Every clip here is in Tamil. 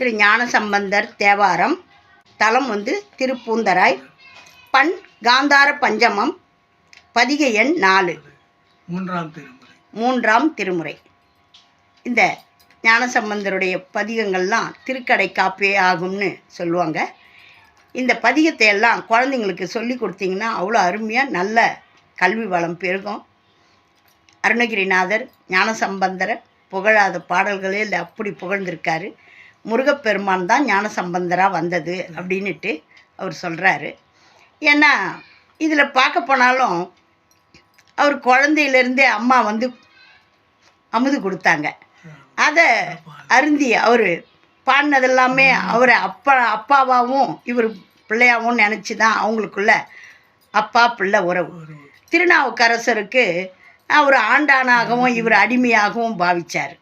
திரு ஞான சம்பந்தர் தேவாரம் தலம் வந்து திருப்பூந்தராய் பண் காந்தார பஞ்சமம் பதிகை எண் நாலு. மூன்றாம் திருமுறை. மூன்றாம் திருமுறை. இந்த ஞானசம்பந்தருடைய பதிகங்கள்லாம் திருக்கடை காப்பே ஆகும்னு சொல்லுவாங்க. இந்த பதிகத்தை எல்லாம் குழந்தைங்களுக்கு சொல்லி கொடுத்தீங்கன்னா அவ்வளோ அருமையாக நல்ல கல்வி வளம் பெருகும். அருணகிரிநாதர் ஞானசம்பந்தரை புகழாத பாடல்களே இல்லை அப்படி புகழ்ந்திருக்காரு. முருகப்பெருமான் தான் சம்பந்தராக வந்தது அப்படின்னுட்டு அவர் சொல்கிறாரு ஏன்னா இதில் பார்க்க போனாலும் அவர் குழந்தையிலேருந்தே அம்மா வந்து அமுது கொடுத்தாங்க. அதை அருந்தி அவர் பாடினதெல்லாமே அவரை அப்பா அப்பாவாகவும் இவர் பிள்ளையாகவும் நினச்சி தான் அவங்களுக்குள்ள அப்பா பிள்ளை உறவு. திருநாவுக்கரசருக்கு அவர் ஆண்டானாகவும் இவர் அடிமையாகவும் பாவிச்சார்.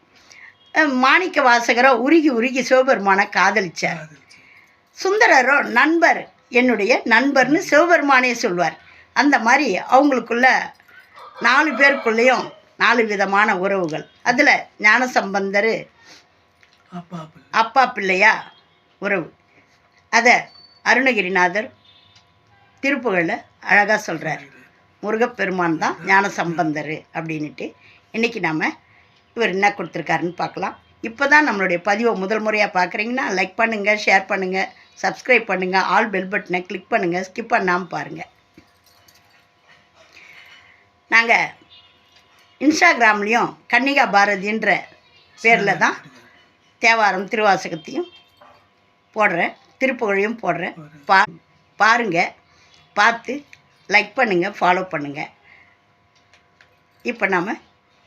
மாணிக்க வாசகரோ உருகி உருகி சிவபெருமானை காதலிச்சார். சுந்தரரோ நண்பர் என்னுடைய நண்பர்னு சிவபெருமானே சொல்வார். அந்த மாதிரி அவங்களுக்குள்ள நாலு பேருக்குள்ளேயும் நாலு விதமான உறவுகள். அதில் ஞானசம்பந்தர் அப்பா அப்பா பிள்ளையா உறவு. அதை அருணகிரிநாதர் திருப்புகழில் அழகாக சொல்கிறார் முருகப்பெருமான் தான் ஞானசம்பந்தர் அப்படின்ட்டு இன்றைக்கி நாம் இவர் என்ன கொடுத்துருக்காருன்னு பார்க்கலாம். இப்போ தான் நம்மளுடைய பதிவை முதல் முறையாக பார்க்குறீங்கன்னா லைக் பண்ணுங்கள் ஷேர் பண்ணுங்கள் சப்ஸ்கிரைப் பண்ணுங்கள் ஆல் பெல் பட்டனை கிளிக் பண்ணுங்கள் ஸ்கிப் பண்ணாமல் பாருங்கள் நாங்கள் இன்ஸ்டாகிராம்லேயும் கன்னிகா பாரதின்ற பேரில் தான் தேவாரம் திருவாசகத்தையும் போடுறேன் திருப்புகழையும் போடுறேன். பா பாருங்கள் பார்த்து லைக் பண்ணுங்கள் ஃபாலோ பண்ணுங்கள் இப்போ நாம்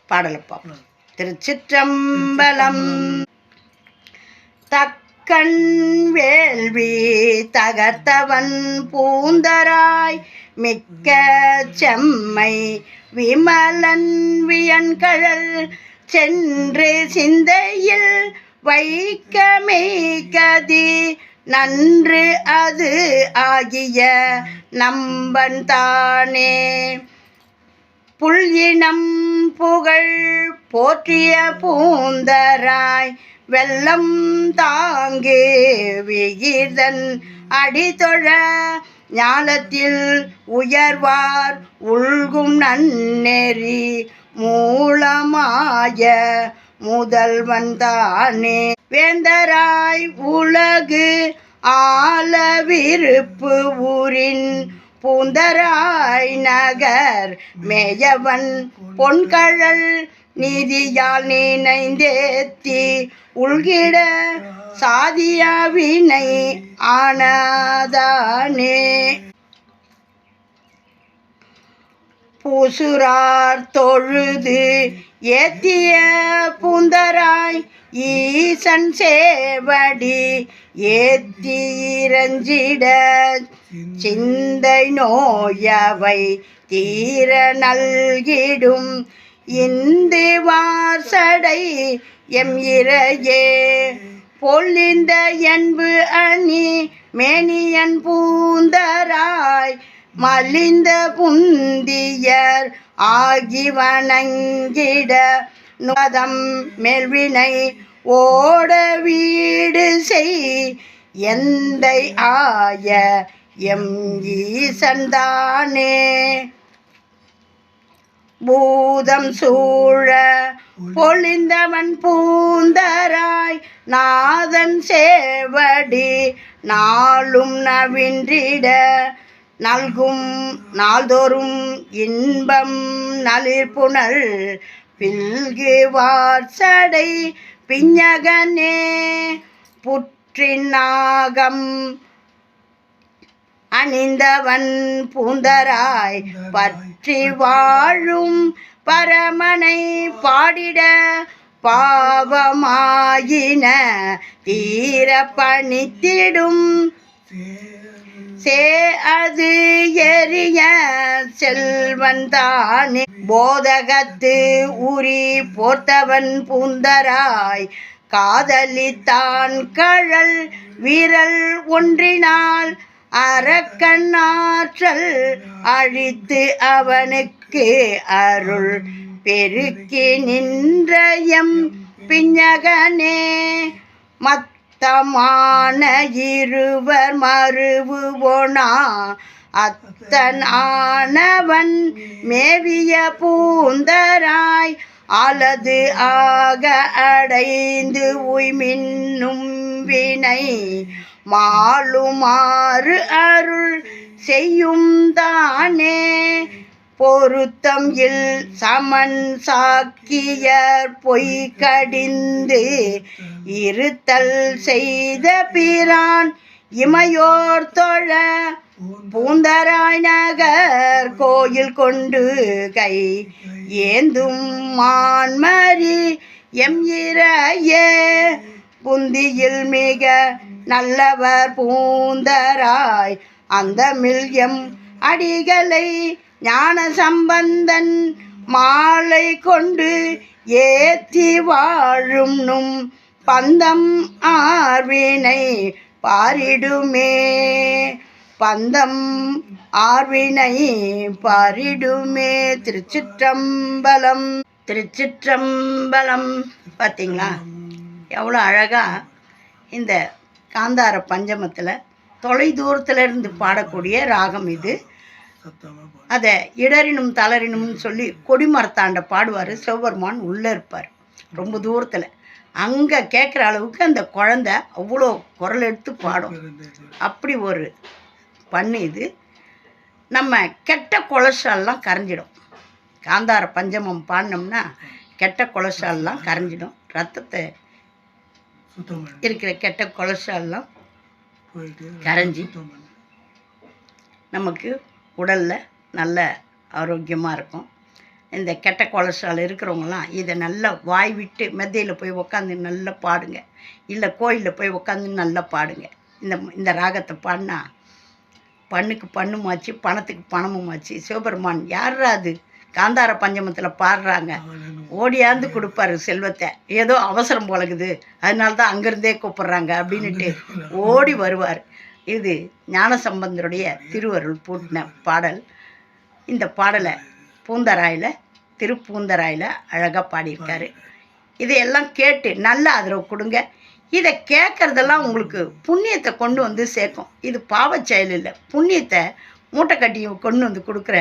பாடலை பார்ப்போம். திருச்சிற்றம்பலம். தக்கண் வேள்வி தகர்த்தவன் பூந்தராய் மிக்க செம்மை விமலன் வியன்கழல் சென்று சிந்தையில் வைக்க மெய்கதி நன்று அது ஆகிய நம்பன் தானே புல்லினம் புகழ் போற்றிய பூந்தராய் வெள்ளம் தாங்கே விகிதன் அடிதொழ ஞானத்தில் உயர்வார் உள்கும் நன்னெறி மூலமாய முதல்வன் தானே. வேந்தராய் உலகு ஆலவிருப்பு ஊரின் பூந்தராய் நகர் மேயவன் பொன்கழல் நீதியால் நினைந்தேத்தி உள்கிட சாதியாவினை ஆனதானே. பூசுரார் தொழுது ஏத்திய பூந்தராய் ஈசன் சேவடி ஏத்தீரஞ்சிட சிந்தை நோயவை தீர நல்கிடும் இந்து வாசடை எம் இறையே. பொல்லிந்த என்பு அணி மேனியன் பூந்தராய். மலிந்த புந்தியர் ஆகி வணங்கிட நுகதம் மெல்வினை ஓட வீடு செய். எந்தை ஆய எம் ஈசந்தானே பூதம் சூழ பொழிந்தவன் பூந்தராய் நாதன் சேவடி நாளும் நவின்றிட நல்கும் நாள்தோறும் இன்பம் நளிர்புணல் பில்கு வார்சடை பிஞகனே புற்றின் நாகம் அணிந்தவன் பூந்தராய் பற்றி வாழும் பரமனை பாடிட பாவமாயின. தீர பணித்திடும் சே அது எரிய செல்வன் தானே. போதகத்து உரி போர்த்தவன் பூந்தராய் காதலித்தான் கழல் வீரல் ஒன்றினால் அறக்கண்ணாற்றல் அழித்து அவனுக்கு அருள் பெருக்கி நின்றயம் பிஞகனே மத்தமான இருவர் மறுவுவோனா அத்தனானவன் மேவிய பூந்தராய் அலது ஆக அடைந்து உய்மின்னும் வினை மாளுமாறு அருள் செய்யும் தானே. பொருத்தம் இல் சமன் சாக்கியர் பொய் கடிந்து இருத்தல் செய்த பிரான் இமையோர் தொழ பூந்தராய் நகர் கோயில் கொண்டு கை ஏந்தும் மான்மரி எம் இறையே. புந்தியில் மிக நல்லவர் பூந்தராய் அந்த மில்யம் அடிகளை ஞான சம்பந்தன் மாலை கொண்டு ஏத்தி வாழும் நும் பந்தம் ஆர்வினை பாரிடுமே. பந்தம் ஆர்வினை பாரிடுமே. திருச்சிற்றம்பலம் திருச்சிற்றம்பலம். பார்த்தீங்களா எவ்வளோ அழகாக இந்த காந்தார பஞ்சமத்தில் தொலை தூரத்துல இருந்து பாடக்கூடிய ராகம் இது. அதை இடறினும் தளரினும்னு சொல்லி கொடிமரத்தாண்ட பாடுவார் சிவபெருமான் உள்ளே இருப்பார். ரொம்ப தூரத்தில். அங்கே கேட்குற அளவுக்கு அந்த குழந்தை அவ்வளோ குரல் எடுத்து பாடும். அப்படி ஒரு பண்ணு இது. நம்ம கெட்ட கொலஸ்ட்ரால்லாம் கரைஞ்சிடும். காந்தார பஞ்சமம் பாடினோம்னா கெட்ட கொலஸ்ட்ரால்லாம் கரைஞ்சிடும். ரத்தத்தை இருக்கிற கெட்ட கொலஸ்ட்ரால்லாம் கரைஞ்சி. நமக்கு உடலில் நல்ல ஆரோக்கியமாக இருக்கும். இந்த கெட்ட கொலஸ்ட்ரால் இருக்கிறவங்களாம் இதை நல்லா வாய் விட்டு மெத்தையில் போய் உக்காந்து நல்லா பாடுங்க. இல்லை கோயிலில் போய் உக்காந்து நல்லா பாடுங்க. இந்த இந்த ராகத்தை பாடினா பண்ணுக்கு பண்ணுமாச்சு பணத்துக்கு பணமுமாச்சு. சிவபெருமான் யாரா அது? காந்தார பஞ்சமத்தில் பாடுறாங்க. ஓடியாந்து கொடுப்பாரு செல்வத்தை. ஏதோ அவசரம் போலகுது அதனால தான் அங்கேருந்தே கூப்பிட்றாங்க அப்படின்னுட்டு ஓடி வருவார். இது ஞானசம்பந்தருடைய திருவருள் பூட்டின பாடல். இந்த பாடலை பூந்தராயில் திருப்பூந்தராயில் அழகாக பாடியிருக்காரு. இதையெல்லாம் கேட்டு நல்ல ஆதரவு கொடுங்க. இதை கேட்குறதெல்லாம் உங்களுக்கு புண்ணியத்தை கொண்டு வந்து சேர்க்கும். இது பாவச் செயல் இல்லை. புண்ணியத்தை மூட்டை கட்டி கொண்டு வந்து கொடுக்குற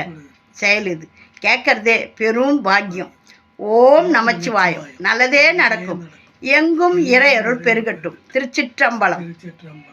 செயல் இது. கேட்கறதே பெரும் பாக்கியம். ஓம் நமச்சிவாயம். நல்லதே நடக்கும். எங்கும் இறையருள் பெருகட்டும். திருச்சிற்றம்பலம். திருச்சிற்றம்பலம்.